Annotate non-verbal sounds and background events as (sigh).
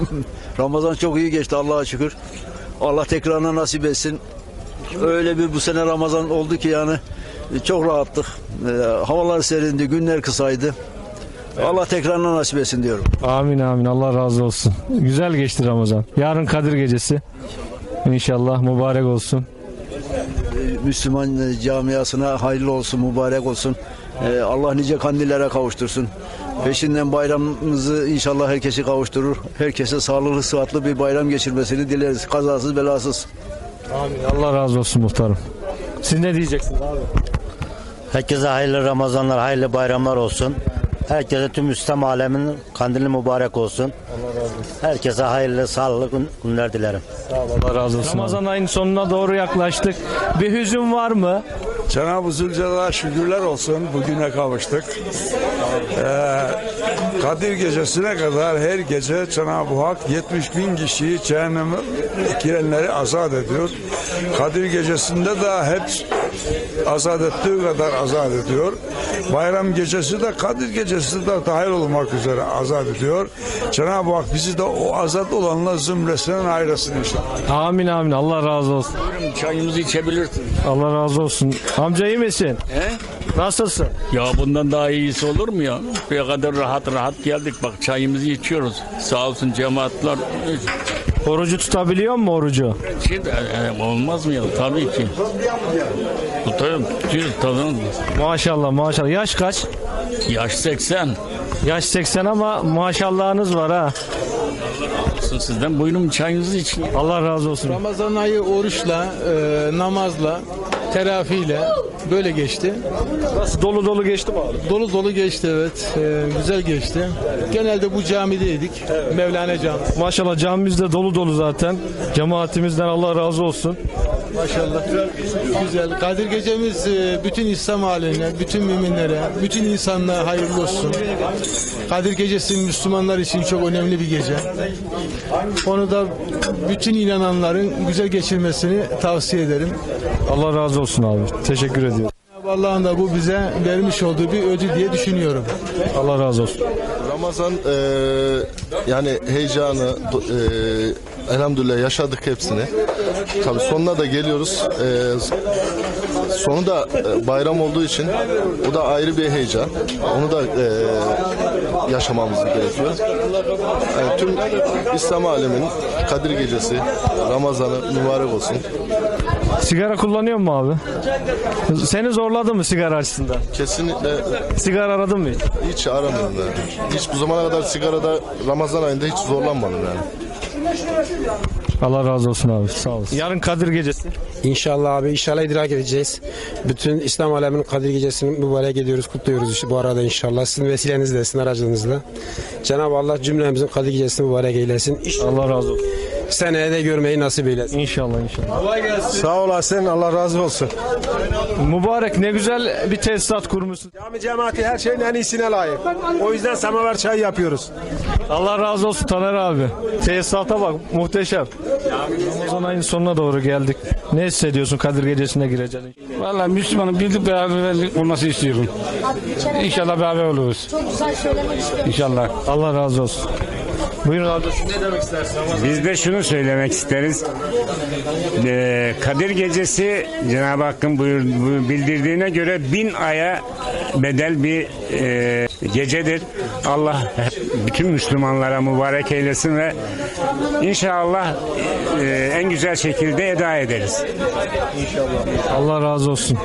(laughs) Ramazan çok iyi geçti Allah'a şükür. Allah tekrarına nasip etsin. Öyle bir bu sene Ramazan oldu ki yani çok rahattık. E, havalar serindi, günler kısaydı. Allah tekrarına nasip etsin diyorum. Amin amin Allah razı olsun. Güzel geçti Ramazan. Yarın Kadir Gecesi. İnşallah mübarek olsun. E, Müslüman e, camiasına hayırlı olsun, mübarek olsun. E, Allah nice kandillere kavuştursun. Peşinden bayramımızı inşallah herkesi kavuşturur. Herkese sağlıklı, sıhhatli bir bayram geçirmesini dileriz. Kazasız, belasız. Amin. Allah razı olsun muhtarım. Siz ne diyeceksiniz abi? Herkese hayırlı Ramazanlar, hayırlı bayramlar olsun. Herkese tüm İslam aleminin kandili mübarek olsun. Herkese hayırlı, sağlıklı gün- günler dilerim. Allah razı olsun. Ramazan ayının sonuna doğru yaklaştık. Bir hüzün var mı? Cenab-ı Zülcelal'a şükürler olsun bugüne kavuştuk. Ee, Kadir gecesine kadar her gece Cenab-ı Hak 70 bin kişiyi cehenneme girenleri azat ediyor. Kadir gecesinde de hep azat ettiği kadar azat ediyor. Bayram gecesi de Kadir gecesi de dahil olmak üzere azat ediyor. Cenab-ı Hak bizi de o azat olanlar zümresinden ayırasın inşallah. Amin amin Allah razı olsun. Çayımızı içebilirsin. Allah razı olsun. Amca iyi misin? He? Nasılsın? Ya bundan daha iyisi olur mu ya? Ne kadar rahat rahat geldik bak çayımızı içiyoruz. Sağ olsun cemaatler. Orucu tutabiliyor mu orucu? Şey de, e, olmaz mı ya? Tabii ki. Tutuyorum, tutuyoruz tabii. Maşallah maşallah. Yaş kaç? Yaş 80. Yaş 80 ama maşallahınız var ha. Olsun Sizden buyurun çayınızı için. Allah razı olsun. Ramazan ayı oruçla, e, namazla, terafiyle böyle geçti. Nasıl dolu dolu geçti mi abi? Dolu dolu geçti evet. E, güzel geçti. Genelde bu camideydik. Mevlana Camisi. Maşallah camimiz de dolu dolu zaten. Cemaatimizden Allah razı olsun. Maşallah. Güzel. Kadir gecemiz e, bütün İslam alemine, bütün müminlere, bütün insanlara hayırlı olsun. Kadir gecesi Müslümanlar için çok önemli bir gece. Onu da bütün inananların güzel geçirmesini tavsiye ederim. Allah razı olsun abi. Teşekkür ediyorum. Allah'ın da bu bize vermiş olduğu bir ödül diye düşünüyorum. Allah razı olsun. Ramazan e, yani heyecanı e, elhamdülillah yaşadık hepsini. Tabii sonuna da geliyoruz. E, sonu da e, bayram olduğu için o da ayrı bir heyecan. Onu da e, yaşamamız gerekiyor. Yani tüm İslam aleminin Kadir Gecesi, Ramazan'ı mübarek olsun. Sigara kullanıyor mu abi? Seni zorladı mı sigara açısından? Kesinlikle Sigara aradın mı? hiç? hiç yani. Hiç bu zamana kadar sigarada Ramazan ayında hiç zorlanmadım yani. Allah razı olsun abi. Sağ olasın. Yarın Kadir Gecesi. İnşallah abi inşallah idrak edeceğiz. Bütün İslam aleminin Kadir Gecesi'ni mübarek ediyoruz, kutluyoruz işte bu arada inşallah. Sizin vesilenizle, sizin aracınızla. Cenab-ı Allah cümlemizin Kadir Gecesi'ni mübarek eylesin. İnşallah Allah razı olsun. Seneye de görmeyi nasip eylesin. İnşallah inşallah. Sağ olasın, Allah razı olsun. Mübarek ne güzel bir tesisat kurmuşsun. Cami cemaati her şeyin en iyisine layık. O yüzden semaver çay yapıyoruz. Allah razı olsun Taner abi. Tesisata bak muhteşem. Ramazan ayının sonuna doğru geldik. Ne hissediyorsun Kadir Gecesi'ne gireceksin? Valla Müslümanın birlik beraberlik olması istiyorum. İnşallah beraber oluruz. Çok güzel söylemek istiyorum. İnşallah. Allah razı olsun. Buyurun abi. Ne demek istersin? Biz de şunu söylemek isteriz. Ee, Kadir Gecesi Cenab-ı Hakk'ın buyur, bu- bildirdiğine göre bin aya bedel bir e, gecedir. Allah bütün Müslümanlara mübarek eylesin ve inşallah e, en güzel şekilde eda ederiz. Allah razı olsun.